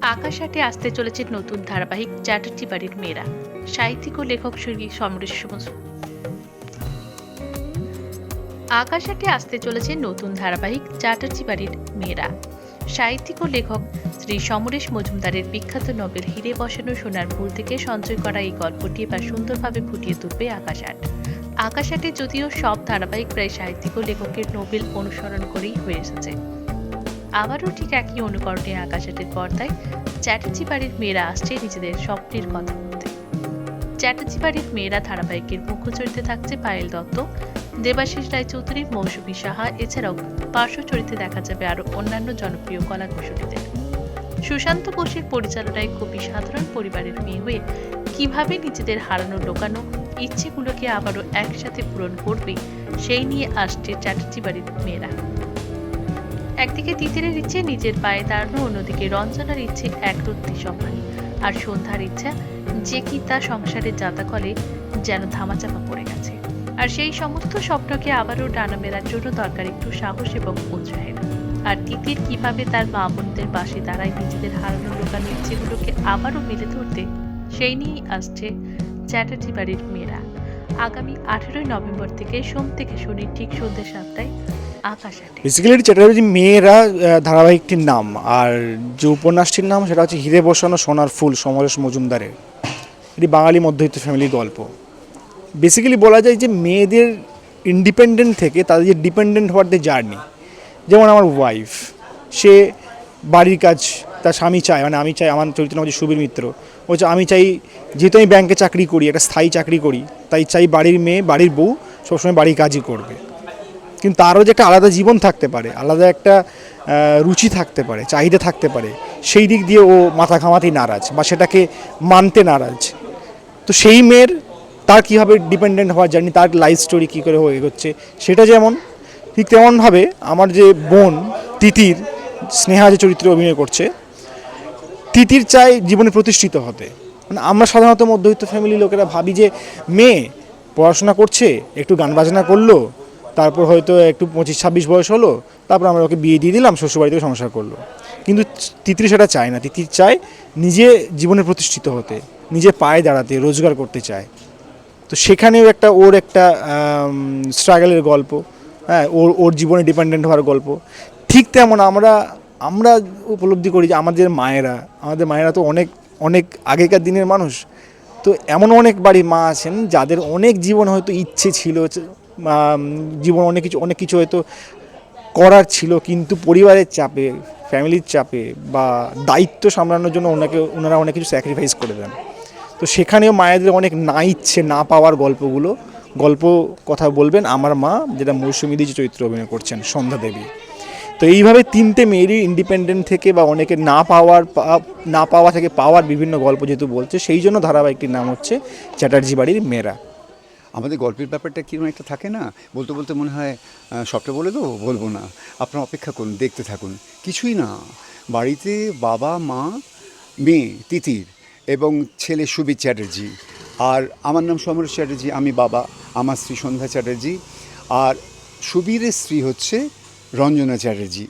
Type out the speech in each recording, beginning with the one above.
আকাশাটে আসতে চলেছে নতুন ধারাবাহিক চ্যাটার্জি বাড়ির মেয়েরা। সাহিত্যিক ও লেখক শ্রী সমরেশ সুমন- আকাশাটে আসতে চলেছে নতুন ধারাবাহিক চ্যাটার্জি বাড়ির মেয়েরা। সাহিত্যিক ও লেখক শ্রী সমরেশ মজুমদারের বিখ্যাত নবেল হিরে বসানো সোনার ফুল থেকে সঞ্চয় করা এই গল্পটি এবার সুন্দরভাবে ফুটিয়ে তুলবে আকাশাট আকাশাটে যদিও সব ধারাবাহিক প্রায় সাহিত্যিক ও লেখকের নোবেল অনুসরণ করেই হয়ে এসেছে। আবারও ঠিক একই অনুকরণে আকাশাটের পর্দায় চ্যাটার্জি বাড়ির মেয়েরা আসছে নিজেদের স্বপ্নের কথা বলতে। চ্যাটার্জি বাড়ির মেয়েরা ধারাবাহিকের মুখ্য চরিত্রে থাকছে পায়েল দত্ত, দেবাশিস রায়চৌধুরী, মৌসুমী সাহা, এছাড়াও পার্শ্ব চরিত্রে দেখা যাবে আরও অন্যান্য জনপ্রিয় কলা কুশলীদের। সুশান্ত বোসের পরিচালনায় খুবই সাধারণ পরিবারের মেয়ে হয়ে কীভাবে নিজেদের হারানো লোকানো ইচ্ছেগুলোকে আবারও একসাথে পূরণ করবে, সেই নিয়ে আসছে চ্যাটার্জি বাড়ির মেয়েরা। একদিকে তিতিরের ইচ্ছে, নিজের পায়ে দাঁড়ানো, অন্যদিকে রঞ্জনার ইচ্ছে একরত্তি সম্মান। আর সন্ধ্যার ইচ্ছা, যে কি তা সংসারের জাতাকলে যেন ধামাচাপা পড়ে গেছে। আর সেই সমস্ত স্বপ্নকে আবারও ডানা মেলার জন্য দরকার একটু সাহস এবং উৎসাহের। আর তিতির কীভাবে তার মা বোনদের পাশে দাঁড়ায় নিজেদের হারানো লোকানো ইচ্ছেগুলোকে আবারও মেলে ধরতে, সেই নিয়েই আসছে চ্যাটার্জি বাড়ির মেয়েরা। আগামী আঠেরোই নভেম্বর থেকে সোম থেকে শনি ঠিক সন্ধ্যে সাতটায় বেসিক্যালি চ্যাটার্জি মেয়েরা ধারাবাহিকটির নাম। আর যে উপন্যাসটির নাম, সেটা হচ্ছে হিরে বসানো সোনার ফুল, সমরেশ মজুমদারের। এটি বাঙালি মধ্যবিত্ত ফ্যামিলির গল্প। বেসিক্যালি বলা যায় যে মেয়েদের ইন্ডিপেন্ডেন্ট থেকে তাদের যে ডিপেন্ডেন্ট হওয়ার যে জার্নি যেমন আমার ওয়াইফ সে বাড়ির কাজ তার স্বামী চায় মানে আমি চাই, আমার চরিত্র নাম হচ্ছে সুবীর মিত্র। হচ্ছে, আমি চাই, যেহেতু আমি ব্যাংকে চাকরি করি, একটা স্থায়ী চাকরি করি, তাই চাই বাড়ির মেয়ে, বাড়ির বউ সবসময় বাড়ির কাজই করবে। কিন্তু তারও যে একটা আলাদা জীবন থাকতে পারে, আলাদা একটা রুচি থাকতে পারে, চাহিদা থাকতে পারে, সেই দিক দিয়ে ও মাথা ঘামাতেই নারাজ বা সেটাকে মানতে নারাজ। তো সেই মেয়ের তার কীভাবে ডিপেন্ডেন্ট হওয়ার জার্নি তার লাইফ স্টোরি কী করে হয়ে এগোচ্ছে, সেটা যেমন, ঠিক তেমনভাবে আমার যে বোন তিতির, স্নেহা যে চরিত্রে অভিনয় করছে, তিতির চাই জীবনে প্রতিষ্ঠিত হতে। মানে আমরা সাধারণত মধ্যবিত্ত ফ্যামিলির লোকেরা ভাবি যে, মেয়ে, পড়াশোনা করছে, একটু গান বাজনা করল তারপর হয়তো একটু পঁচিশ ছাব্বিশ বয়স হলো, তারপর আমরা ওকে বিয়ে দিয়ে দিলাম শ্বশুরবাড়ি থেকে সংসার করল। কিন্তু তিতির সেটা চায় না। তিতির চায় নিজে জীবনে প্রতিষ্ঠিত হতে, নিজে পায়ে দাঁড়াতে, রোজগার করতে চায়। তো সেখানেও একটা ওর একটা স্ট্রাগলের গল্প হ্যাঁ ওর ওর জীবনে ডিপেন্ডেন্ট হওয়ার গল্প। ঠিক তেমন আমরা আমরা উপলব্ধি করি যে আমাদের মায়েরা আমাদের মায়েরা তো অনেক অনেক আগেকার দিনের মানুষ। তো এমন অনেক বাড়ি মা আছেন যাদের অনেক জীবন হয়তো ইচ্ছে ছিল জীবন অনেক কিছু অনেক কিছু হয়তো করার ছিল, কিন্তু পরিবারের চাপে, ফ্যামিলির চাপে বা দায়িত্ব সামলানোর জন্য ওনাকে, ওনারা অনেক কিছু স্যাক্রিফাইস করে দেন। তো সেখানেও মায়েদের অনেক না ইচ্ছে, না পাওয়ার গল্পগুলো, গল্প কথা বলবেন আমার মা, যেটা মৌসুমী যে চরিত্র অভিনয় করছেন, সন্ধ্যা দেবী। তো এইভাবে তিনটে মেয়েরই ইন্ডিপেন্ডেন্ট থেকে বা অনেকে না পাওয়ার না পাওয়া থেকে পাওয়ার বিভিন্ন গল্প যেহেতু বলছে, সেই জন্য ধারাবাহিকটির নাম হচ্ছে চ্যাটার্জি বাড়ির মেয়েরা। আমাদের গল্পের ব্যাপারটা কীরকম একটা থাকে না? বলতে বলতে মনে হয় সবটা বলে দেবো, বলব না। আপনারা অপেক্ষা করুন, দেখতে থাকুন। কিছুই না। বাড়িতে বাবা, মা, মেয়ে, তিতির এবং ছেলে সুবীর চ্যাটার্জি। আর আমার নাম সমরেশ চ্যাটার্জি, আমি বাবা, আমার স্ত্রী সন্ধ্যা চ্যাটার্জি। আর সুবীরের স্ত্রী হচ্ছে রঞ্জনা চ্যাটার্জি।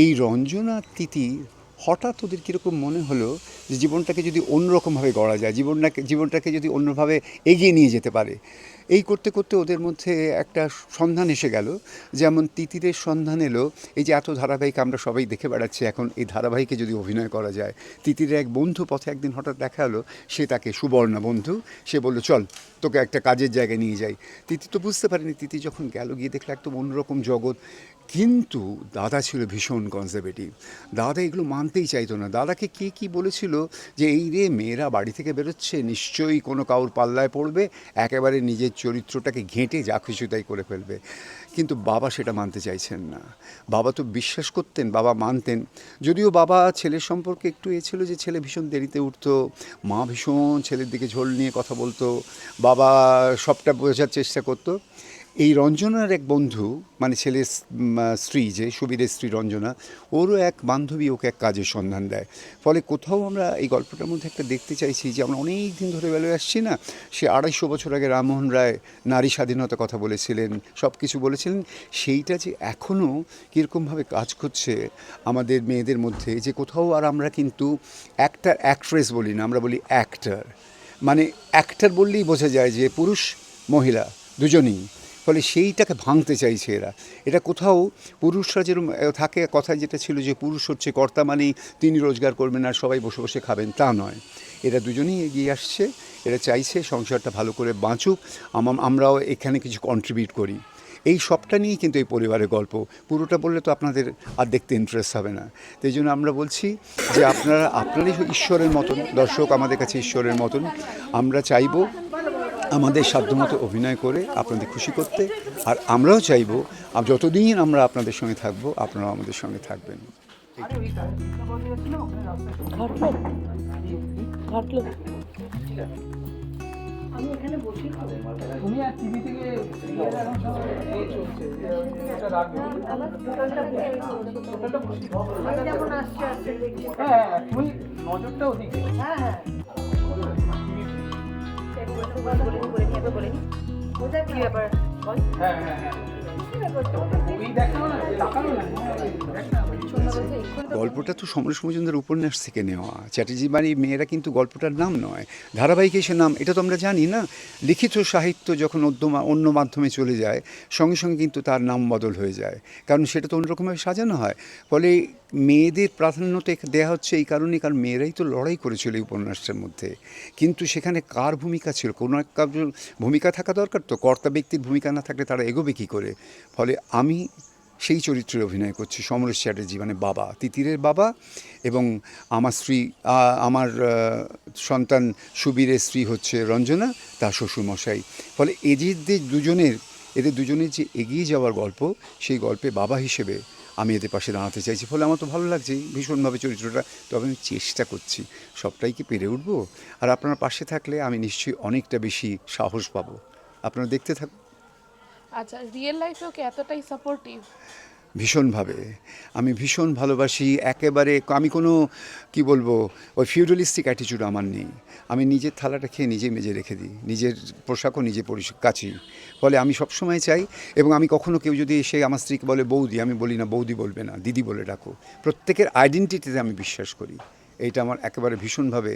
এই রঞ্জনা, তিতির হঠাৎ ওদের কীরকম মনে হলো যে জীবনটাকে যদি অন্যরকমভাবে গড়া যায়, জীবনটাকে জীবনটাকে যদি অন্যভাবে এগিয়ে নিয়ে যেতে পারে? এই করতে করতে ওদের মধ্যে একটা সন্ধান এসে গেল, যেমন তিতিরের সন্ধান এলো, এই যে এত ধারাবাহিক আমরা সবাই দেখে বেড়াচ্ছি, এখন এই ধারাবাহিকে যদি অভিনয় করা যায়। তিতিরের এক বন্ধু পথে একদিন হঠাৎ দেখা হলো, সে তাকে সুবর্ণা বন্ধু, সে বলল, চল, তোকে একটা কাজের জায়গায় নিয়ে যাই। তিতি তো বুঝতে পারেনি, তিতি যখন গেল, গিয়ে দেখল একদম অন্যরকম জগৎ। কিন্তু দাদা ছিল ভীষণ কনজারভেটিভ দাদা এগুলো মানতেই চাইতো না। দাদাকে কে কি বলেছিল যে, এই রে, মেয়েরা বাড়ি থেকে বেরোচ্ছে, নিশ্চয়ই কোনো কাউর পাল্লায় পড়বে, একেবারে নিজের চরিত্রটাকে ঘেঁটে যা খুশি তাই করে ফেলবে। কিন্তু বাবা সেটা মানতে চাইছেন না। বাবা তো বিশ্বাস করতেন, বাবা মানতেন। যদিও বাবা ছেলের সম্পর্কে একটু এ ছিল যে, ছেলে ভীষণ দেরিতে উঠতো, মা ভীষণ ছেলের দিকে ঝোল নিয়ে কথা বলতো, বাবা সবটা বোঝার চেষ্টা করতো। এই রঞ্জনার এক বন্ধু মানে ছেলের স্ত্রী যে, সুবীরের স্ত্রী রঞ্জনা, ওরও এক বান্ধবী ওকে এক কাজের সন্ধান দেয়। ফলে কোথাও আমরা এই গল্পটার মধ্যে একটা দেখতে চাইছি যে, আমরা অনেক দিন ধরে বেলে আসছি না? সে আড়াইশো বছর আগে রামমোহন রায় নারী স্বাধীনতার কথা বলেছিলেন সব কিছু বলেছিলেন। সেইটা যে এখনও কীরকমভাবে কাজ করছে আমাদের মেয়েদের মধ্যে, যে কোথাও আর আমরা কিন্তু অ্যাক্টার অ্যাক্ট্রেস বলি না, আমরা বলি অ্যাক্টার মানে অ্যাক্টার বললেই বোঝা যায় যে পুরুষ, মহিলা, দুজনেই। ফলে সেইটাকে ভাঙতে চাইছে এরা। এটা কোথাও পুরুষরা যেরকম থাকে, কথা যেটা ছিল যে পুরুষ হচ্ছে কর্তা মানেই তিনি রোজগার করবেন আর সবাই বসে বসে খাবেন, তা নয়। এরা দুজনেই এগিয়ে আসছে, এরা চাইছে সংসারটা ভালো করে বাঁচুক, আম- আমরাও এখানে কিছু কন্ট্রিবিউট করি। এই সবটা নিয়েই কিন্তু এই পরিবারের গল্প। পুরোটা বললে তো আপনাদের আর দেখতে ইন্টারেস্ট হবে না। তো এই জন্য আমরা বলছি যে আপনারা, আপনারই ঈশ্বরের মতন, দর্শক আমাদের কাছে ঈশ্বরের মতন, আমরা চাইব আমাদের সাধ্যমতো অভিনয় করে আপনাদের খুশি করতে, আর আমরাও চাইব আম- যতদিন আমরা আপনাদের সঙ্গে থাকব, আপনারাও আমাদের সঙ্গে থাকবেন। তুমি আর টিভি থেকে এখন এই চলছে রাখবে টোটালটা বসি হ্যাঁ হ্যাঁ, তুমি নজরটা ওদিকে হ্যাঁ হ্যাঁ হ্যাঁ গল্পটা তো সমরেশ মজুমদার উপন্যাস থেকে নেওয়া চ্যাটার্জি বাড়ির মেয়েরা কিন্তু গল্পটার নাম নয়। ধারাবাহিক এসে নাম, এটা তো আমরা জানি না? লিখিত সাহিত্য যখন অন্য মাধ্যমে চলে যায়, সঙ্গে সঙ্গে কিন্তু তার নাম বদল হয়ে যায়। কারণ সেটা তো অন্যরকমভাবে সাজানো হয়। ফলে মেয়েদের প্রাধান্যতা এখ- দেওয়া হচ্ছে এই কারণে কারণ মেয়েরাই তো লড়াই করেছিল এই উপন্যাসটার মধ্যে। কিন্তু সেখানে কার ভূমিকা ছিল? কোনো এক ভূমিকা থাকা দরকার তো? কর্তা ব্যক্তির ভূমিকা না থাকলে তারা এগোবে কী করে? ফলে আমি সেই চরিত্রে অভিনয় করছি সমরেশ চ্যাটার্জি মানে বাবা, তিতিরের বাবা এবং আমার স্ত্রী আমার সন্তান সুবীরের স্ত্রী হচ্ছে রঞ্জনা, তার শ্বশুরমশাই। ফলে এদের দুজনের এদের দুজনের যে এগিয়ে যাওয়ার গল্প, সেই গল্পে বাবা হিসেবে আমি এদের পাশে দাঁড়াতে চাইছি। ফলে আমার তো ভালো লাগছে ভীষণভাবে চরিত্রটা। তবে আমি চেষ্টা করছি, সবটাই কি পেরে উঠবো? আর আপনার পাশে থাকলে আমি নিশ্চয়ই অনেকটা বেশি সাহস পাবো। আপনারা দেখতে থাকুন। আচ্ছা রিয়েল লাইফেও কি এতটাই সাপোর্টিভ ভীষণভাবে। আমি ভীষণ ভালোবাসি, একেবারে আমি কোনো, কি বলব, ওই ফিউডালিস্টিক অ্যাটিচিউড আমার নেই। আমি নিজের থালাটা খেয়ে নিজে মেজে রেখে দিই, নিজের পোশাকও নিজে পরি কাছি ফলে আমি সবসময় চাই, এবং আমি কখনো কেউ যদি এসে আমার স্ত্রীকে বলে, বৌদি, আমি বলি না, বৌদি বলবে না, দিদি বলে ডাকো। প্রত্যেকের আইডেন্টিটিতে আমি বিশ্বাস করি। এইটা আমার একেবারে ভীষণভাবে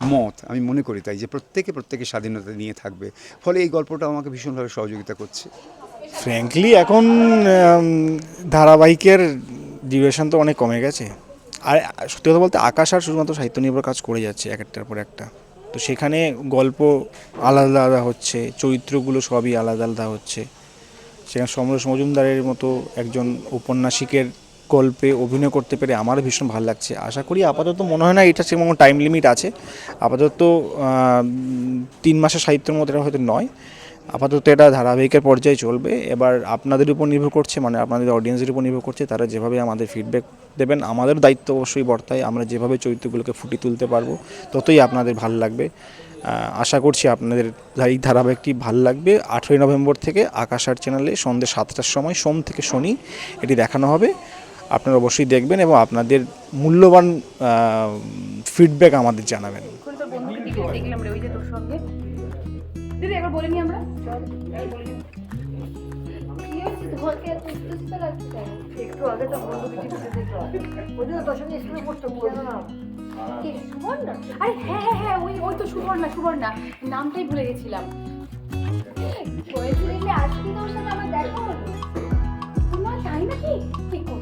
মত। আমি মনে করি তাই যে প্রত্যেকে প্রত্যেকের স্বাধীনতা নিয়ে থাকবে। ফলে এই গল্পটা আমাকে ভীষণভাবে সহযোগিতা করছে। ফ্র্যাঙ্কলি এখন ধারাবাহিকের ডিউরেশন তো অনেক কমে গেছে। আর সত্যি কথা বলতে আকাশ আর শুধুমাত্র সাহিত্য নির্ভর কাজ করে যাচ্ছে এক একটার পর একটা। তো সেখানে গল্প আলাদা আলাদা হচ্ছে, চরিত্রগুলো সবই আলাদা আলাদা হচ্ছে। সেখানে সমরেশ মজুমদারের মতো একজন ঔপন্যাসিকের গল্পে অভিনয় করতে পেরে আমারও ভীষণ ভালো লাগছে। আশা করি আপাতত মনে হয় না এটা সেরকম টাইম লিমিট আছে। আপাতত তিন মাসের সাহিত্যের মধ্যে এটা হয়তো নয়। আপাতত এটা ধারাবাহিকের পর্যায়ে চলবে। এবার আপনাদের উপর নির্ভর করছে মানে আপনাদের অডিয়েন্সের উপর নির্ভর করছে, তারা যেভাবে আমাদের ফিডব্যাক দেবেন আমাদের দায়িত্ব অবশ্যই বর্তায়, আমরা যেভাবে চরিত্রগুলোকে ফুটিয়ে তুলতে পারব, ততই আপনাদের ভালো লাগবে। আশা করছি আপনাদের এই ধারাবাহিকটি ভালো লাগবে। আঠেরোই নভেম্বর থেকে আকাশ আর চ্যানেলে সন্ধ্যে সাতটার সময় সোম থেকে শনি এটি দেখানো হবে। আপনারা অবশ্যই দেখবেন এবং আপনাদের মূল্যবান ফিডব্যাক আমাদের জানাবেন। হ্যাঁ হ্যাঁ হ্যাঁ নামটাই ভুলে গেছিলাম। তাই নাকি?